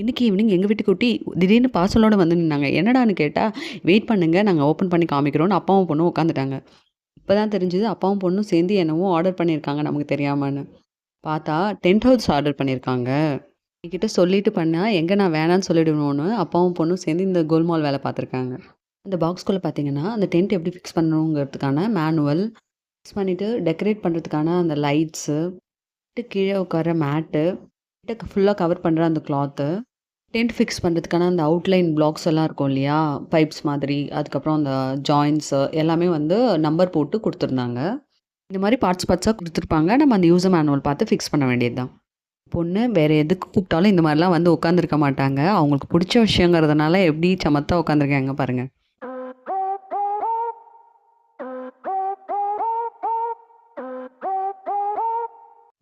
இன்னைக்கு ஈவினிங் எங்கள் வீட்டுக்கு குட்டி திடீர்னு பார்சலோடு வந்து நின்னாங்க. என்னடான்னு கேட்டால் வெயிட் பண்ணுங்கள் நாங்கள் ஓப்பன் பண்ணி காமிக்கிறோம்னு அப்பாவும் பொண்ணும் உட்காந்துட்டாங்க. இப்போ தான் தெரிஞ்சுது அப்பாவும் பொண்ணும் சேர்ந்து என்னவோ ஆர்டர் பண்ணியிருக்காங்க நமக்கு தெரியாமான்னு பார்த்தா டென்ட் ஹவுஸ் ஆர்டர் பண்ணியிருக்காங்க. என்கிட்ட சொல்லிட்டு பண்ணால் எங்கே நான் வேணான்னு சொல்லிடுவேனோன்னு அப்பாவும் பொண்ணும் சேர்ந்து இந்த கோல்மால் வேலை பார்த்துருக்காங்க. அந்த பாக்ஸ்குள்ளே பார்த்தீங்கன்னா, அந்த டென்ட் எப்படி ஃபிக்ஸ் பண்ணணுங்கிறதுக்கான மேனுவல், ஃபிக்ஸ் பண்ணிவிட்டு டெக்கரேட் பண்ணுறதுக்கான அந்த லைட்ஸு, கீழே உட்கார மேட்டு, கிட்ட ஃபுல்லாக கவர் பண்ணுற அந்த கிளாத்து, டென்ட் ஃபிக்ஸ் பண்ணுறதுக்கான அந்த அவுட்லைன் பிளாக்ஸ் எல்லாம் இருக்கும் இல்லையா? பைப்ஸ் மாதிரி, அதுக்கப்புறம் அந்த ஜாயிண்ட்ஸு எல்லாமே வந்து நம்பர் போட்டு கொடுத்துருந்தாங்க இந்த மாதிரி பார்ட்ஸ் பார்ட்ஸாக கொடுத்துருப்பாங்க நம்ம அந்த யூசர் மேனுவல் பார்த்து ஃபிக்ஸ் பண்ண வேண்டியது தான். பொண்ணு வேறு எதுக்கு கூப்பிட்டாலும் இந்த மாதிரிலாம் வந்து உட்காந்துருக்க மாட்டாங்க. அவங்களுக்கு பிடிச்ச விஷயங்கிறதுனால எப்படி சமத்தாக உட்காந்துருக்காங்க பாருங்கள்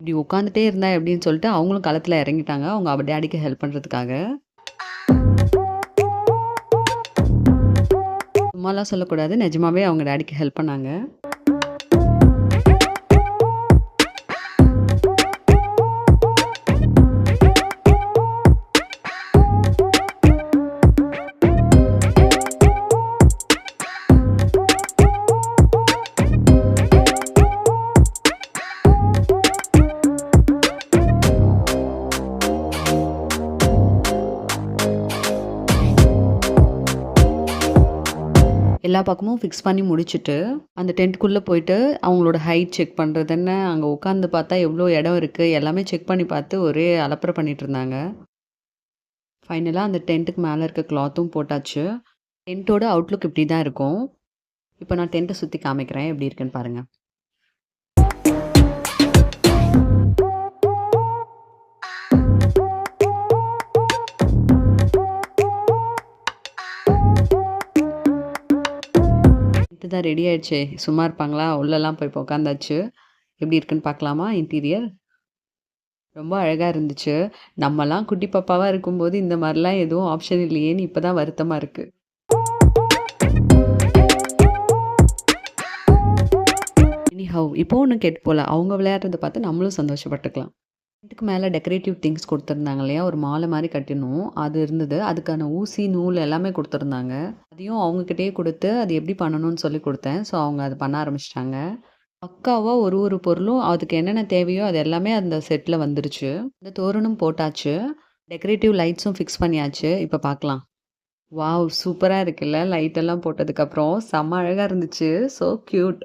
இப்படி உட்காந்துட்டே இருந்தா எப்படின்னு சொல்லிட்டு அவங்களும் களத்தில் இறங்கிட்டாங்க. அவங்க அவள் டேடிக்கு ஹெல்ப் பண்ணுறதுக்காக சும்மாலாம் சொல்லக்கூடாது. நிஜமாவே அவங்க டேடிக்கு ஹெல்ப் பண்ணாங்க. எல்லா பக்கமும் ஃபிக்ஸ் பண்ணி முடிச்சுட்டு, அந்த டென்ட்டுக்குள்ளே போயிட்டு அவங்களோட ஹைட் செக் பண்ணுறது என்ன, அங்கே உட்காந்து பார்த்தா எவ்வளோ இடம் இருக்குது எல்லாமே செக் பண்ணி பார்த்து ஒரே அலப்பற பண்ணிட்டுருந்தாங்க. ஃபைனலாக அந்த டென்ட்டுக்கு மேலே இருக்க கிளாத்தும் போட்டாச்சு. டென்ட்டோட அவுட்லுக் இப்படி தான் இருக்கும். இப்போ நான் டென்ட்டை சுற்றி காமிக்கிறேன். எப்படி இருக்குன்னு பாருங்கள் டென்ட் தான் ரெடி ஆயிடுச்சே! சும்மா இருப்பாங்களா? உள்ளெல்லாம் போய் உட்காந்தாச்சு. எப்படி இருக்குன்னு பார்க்கலாமா இன்டீரியர்? ரொம்ப அழகாக இருந்துச்சு. நம்மலாம் குட்டி பாப்பாவாக இருக்கும்போது இந்த மாதிரிலாம் எதுவும் ஆப்ஷன் இல்லையேன்னு இப்போ தான் வருத்தமா இருக்கு. எனிஹவ் இப்போ ஒன்று கேட்டு போகல அவங்க விளையாடுறத பார்த்து நம்மளும் சந்தோஷப்பட்டுக்கலாம். இதுக்கு மேலே டெக்கரேட்டிவ் திங்ஸ் கொடுத்துருந்தாங்க இல்லையா? ஒரு மாலை மாதிரி கட்டணும். அது இருந்தது. அதுக்கான ஊசி, நூல் எல்லாமே கொடுத்துருந்தாங்க அதையும் அவங்கக்கிட்டே கொடுத்து அது எப்படி பண்ணணும்னு சொல்லிக் கொடுத்தேன் ஸோ அவங்க அதை பண்ண ஆரம்பிச்சிட்டாங்க பக்காவாக ஒரு ஒரு பொருளும் அதுக்கு என்னென்ன தேவையோ அது எல்லாமே அந்த செட்டில் வந்துருச்சு. இந்த தோரணம் போட்டாச்சு. டெக்கரேட்டிவ் லைட்ஸும் ஃபிக்ஸ் பண்ணியாச்சு. இப்போ பார்க்கலாம். வாவ்! சூப்பராக இருக்குல்ல? லைட்டெல்லாம் போட்டதுக்கப்புறம் செம்ம அழகாக இருந்துச்சு. ஸோ க்யூட்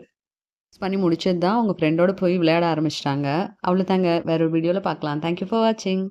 பண்ணி முடிச்சது தான் அவங்க ஃப்ரெண்டோட போய் விளையாட ஆரம்பிச்சிட்டாங்க அவ்வளோ தாங்க வேற ஒரு வீடியோவில் பார்க்கலாம். தேங்க் யூ ஃபார் வாட்சிங்.